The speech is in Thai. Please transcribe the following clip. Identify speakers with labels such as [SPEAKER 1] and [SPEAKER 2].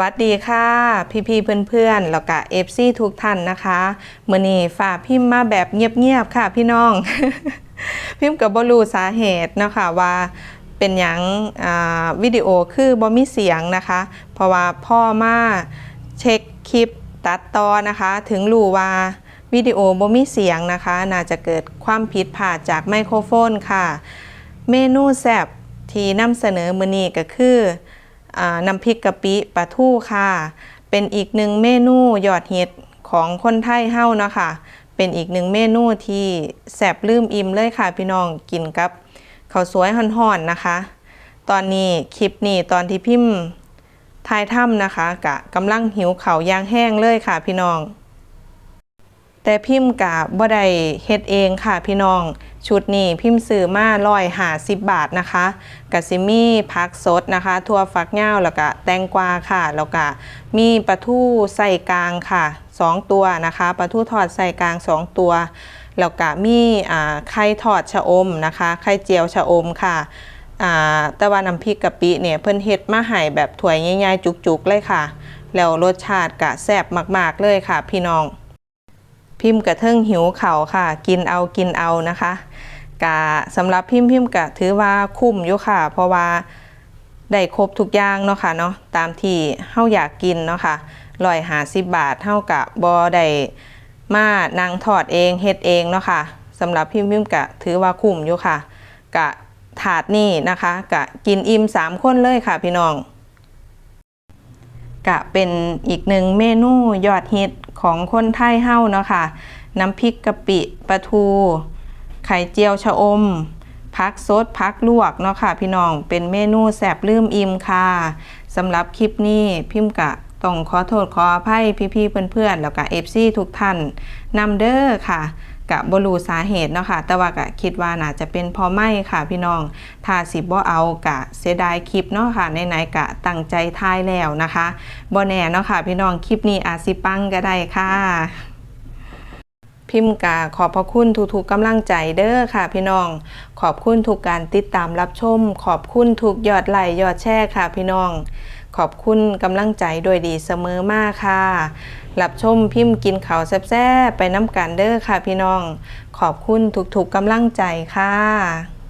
[SPEAKER 1] วัสดีค่ะ พี่พี่ๆเพื่อนๆแล้วก็เอฟซีทุกท่านนะคะมื่อนี้ฝ่ากพิมพ์มาแบบเงียบๆค่ะพี่น้อง พิมพ์กับบรูสาเหตุนะคะว่าเป็นหยังอ่าวิดีโอคือบอมีเสียงนะคะ เพราะว่าพ่อมาเช็คคลิปตัดต่อนะคะ ถึงรู้ว่าวิดีโอบอมีเสียงนะคะ น่าจะเกิดความผิดพลาดจากไมโครโฟนค่ะ เมนูแซบที่นำเสนอมือนี้ก็คือ น้ำพริกกะปิปลาทูค่ะ เป็นอีกหนึ่งเมนูยอดฮิตของคนไทยเฮ้าเนาะค่ะ เป็นอีกหนึ่งเมนูที่แซบลืมอิ่มเลยค่ะพี่น้องกินกับข้าวสวยห่อนๆนะคะ ตอนนี้คลิปนี้ตอนที่พิมพ์ทายถ้ำนะคะกะกำลังหิวเขาย่างแห้งเลยค่ะพี่น้อง แต่พิมพ์กะบ่ได้เฮ็ดเองค่ะพี่น้อง ชุดนี้พิมพ์ซื้อมาร้อยหาสิบบาทนะคะกะซิมีผักสดนะคะทั่วฝักยาแล้วก็แตงกวาค่ะแล้วก็มีปลาทูใส่กลางค่ะสองตัวนะคะปลาทูทอดใส่กลางสองตัวแล้วก็มีไข่ทอดชะอมนะคะไข่เจียวชะอมค่ะต่ว่าน้ำพริกกะปิเนี่ยเพิ่นเฮ็ดมาให้แบบถ้วยใหญ่ๆจุกๆเลยค่ะ แล้วรสชาติกะแซ่บมากๆเลยค่ะพี่น้อง พิมพ์กระเทิงหิวเข่าค่ะ กินเอากินเอานะคะกะสำหรับพิมพ์พิมพ์กะถือว่าคุ้มอยู่ค่ะ เพราะว่าได้ครบทุกอย่างเนาะค่ะเนาะตามที่เฮาอยากกินเนาะค่ะร้อยหาสิบบาทเท่ากับบอได้มานางทอดเองเฮ็ดเองเนาะค่ะสำหรับพิมพ์พิมพ์กะถือว่าคุ้มอยู่ค่ะกะถาดนี่นะคะกะกินอิ่มสามคนเลยค่ะพี่น้อง กะเป็นอีกหนึ่งเมนูยอดฮิตของคนไทยเฮ้าเนาะค่ะ น้ำพริกกะปิปลาทู ไข่เจียวชะอมพักซดพักลวกเนาะค่ะ พี่น้องเป็นเมนูแสบลืมอิ่มค่ะสำหรับคลิปนี้พิมพ์กะต้องขอโทษขออภัยพี่ๆเพื่อนๆแล้วก็เอฟซีทุกท่านนำเด้อค่ะกะบรูสาเหตุเนาะค่ะ แต่ว่ากะคิดว่าน่าจะเป็นพอไม่ค่ะพี่น้อง ถ้าสิบ่เอากะเสียดายคลิปเนาะค่ะในไหนกะตั้งใจทายแล้วนะคะบ่แน่เนาะค่ะ พี่น้องคลิปนี้อาจสิปังก็ได้ค่ะพิมพ์กาขอบพระคุณทุกๆกำลังใจเด้อค่ะพี่น้อง ขอบคุณทุกการติดตามรับชม ขอบคุณทุกยอดไลค์ยอดแชร์ค่ะพี่น้อง ขอบคุณกำลังใจโดยดีเสมอมากค่ะหลับชมพิมพ์กินข่าวแซ่บๆไปน้ำกันเด้อค่ะพี่น้อง ขอบคุณทุกๆกำลังใจค่ะ